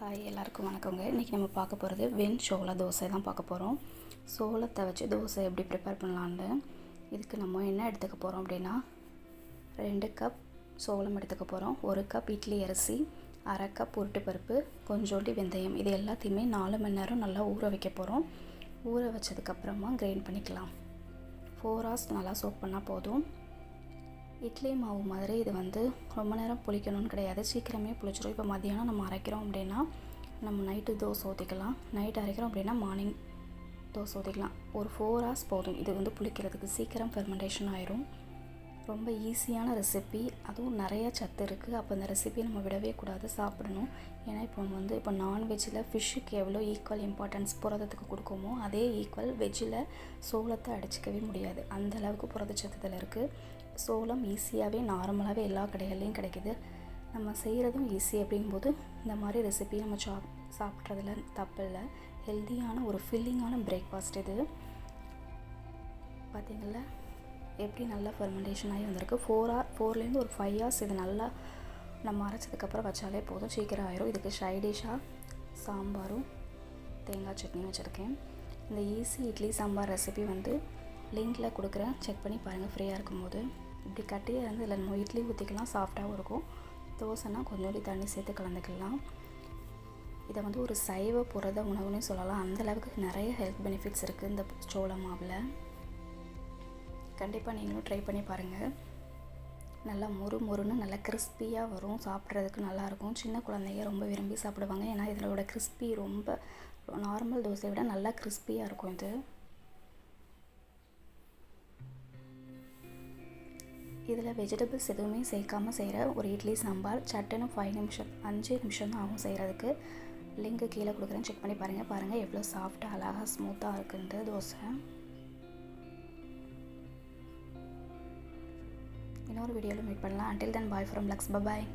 Hi எல்லாருக்கும் வணக்கங்க. இன்றைக்கி நம்ம பார்க்க போகிறது வெண் சோள தோசை தான் பார்க்க போகிறோம் சோளத்தை வச்சு தோசை எப்படி ப்ரிப்பேர் பண்ணலான்னு இதுக்கு நம்ம என்ன எடுத்துக்க போகிறோம் அப்படின்னா ரெண்டு கப் சோளம் எடுத்துக்க போகிறோம் ஒரு கப் இட்லி அரிசி அரை கப் உருட்டு பருப்பு கொஞ்சோண்டி வெந்தயம். இது எல்லாத்தையுமே நாலு மணி நேரம் நல்லா ஊற வைக்க போகிறோம் ஊற வச்சதுக்கப்புறமா கிரைண்ட் பண்ணிக்கலாம். ஃபோர் ஹவர்ஸ் நல்லா சோக் பண்ணால் போதும். இட்லி மாவு மாதிரி இது வந்து ரொம்ப நேரம் புளிக்கணும்னு கிடையாது. சீக்கிரமே புளிச்சிடும் இப்போ மதியானம் நம்ம அரைக்கிறோம் அப்படின்னா நம்ம நைட்டு தோசை ஊற்றிக்கலாம் நைட் அரைக்கிறோம் அப்படின்னா மார்னிங் தோசை ஊற்றிக்கலாம் ஒரு ஃபோர் ஹவர்ஸ் போதும். இது வந்து புளிக்கிறதுக்கு சீக்கிரம் ஃபெர்மெண்டேஷன் ஆயிரும். ரொம்ப ஈஸியான ரெசிபி அதுவும் நிறையா சத்து இருக்குது அப்போ அந்த ரெசிபி நம்ம விடவே கூடாது. சாப்பிடணும். ஏன்னா இப்போ வந்து இப்போ நான்வெஜ்ஜில் ஃபிஷ்ஷுக்கு எவ்வளோ ஈக்குவல் இம்பார்ட்டன்ஸ் புரதத்துக்கு கொடுக்குமோ அதே ஈக்குவல் வெஜ்ஜில் சோளத்தை அடிச்சிக்கவே முடியாது. அந்த அளவுக்கு புரதச்சத்து இருக்குது சோளம் ஈஸியாகவே நார்மலாகவே எல்லா கடைகள்லையும் கிடைக்கிது. நம்ம செய்கிறதும் ஈஸி அப்படிங்கும்போது இந்த மாதிரி ரெசிபி நம்ம சாப் சாப்பிட்றதுல தப்பு இல்லை ஹெல்த்தியான ஒரு ஃபில்லிங்கான பிரேக்ஃபாஸ்ட் இது. பார்த்திங்களா எப்படி நல்லா ஃபெர்மெண்டேஷன் ஆகி வந்திருக்கு. ஃபோர் ஆர் ஃபோர்லேருந்து ஒரு ஃபைவ் ஹார்ஸ் இது நல்லா நம்ம அரைச்சதுக்கப்புறம் வச்சாலே போதும். சீக்கிரம் ஆயிரும். இதுக்கு ஷைடிஷாக சாம்பாரும் தேங்காய் சட்னியும் வச்சுருக்கேன். இந்த ஈஸி இட்லி சாம்பார் ரெசிபி வந்து லிங்கில் கொடுக்குறேன். செக் பண்ணி பாருங்கள் ஃப்ரீயாக இருக்கும்போது. இப்படி கட்டியே வந்து இதில் நம்ம இட்லி ஊற்றிக்கலாம் சாஃப்டாகவும் இருக்கும். தோசைனா கொஞ்சோண்டி தண்ணி சேர்த்து கலந்துக்கலாம். இதை வந்து ஒரு சைவ புரத உணவுன்னு சொல்லலாம். அந்தளவுக்கு நிறைய ஹெல்த் பெனிஃபிட்ஸ் இருக்குது இந்த சோள மாவில். கண்டிப்பாக நீங்களும் ட்ரை பண்ணி பாருங்கள் நல்லா மொறு மொறுன்னு நல்லா கிறிஸ்பியாக வரும். சாப்பிட்றதுக்கு நல்லாயிருக்கும் சின்ன குழந்தைங்க ரொம்ப விரும்பி சாப்பிடுவாங்க. ஏன்னா இதனோட கிறிஸ்பி ரொம்ப நார்மல் தோசையை விட நல்லா கிறிஸ்பியாக இருக்கும் இது. இதில் வெஜிடபிள்ஸ் எதுவுமே சேர்க்காமல் செய்கிற ஒரு இட்லி சாம்பார் சட்டுன்னு ஃபைவ் நிமிஷம் அஞ்சு நிமிஷம் தான் ஆகும் செய்கிறதுக்கு. லிங்க்கு கீழே கொடுக்குறேன். செக் பண்ணி பாருங்கள் பாருங்கள் எவ்வளோ சாஃப்டாக அழகாக ஸ்மூத்தாக இருக்குன்ட்டு தோசை. இன்னொரு வீடியோவில் மீட் பண்ணலாம். Until then bye from lux bye bye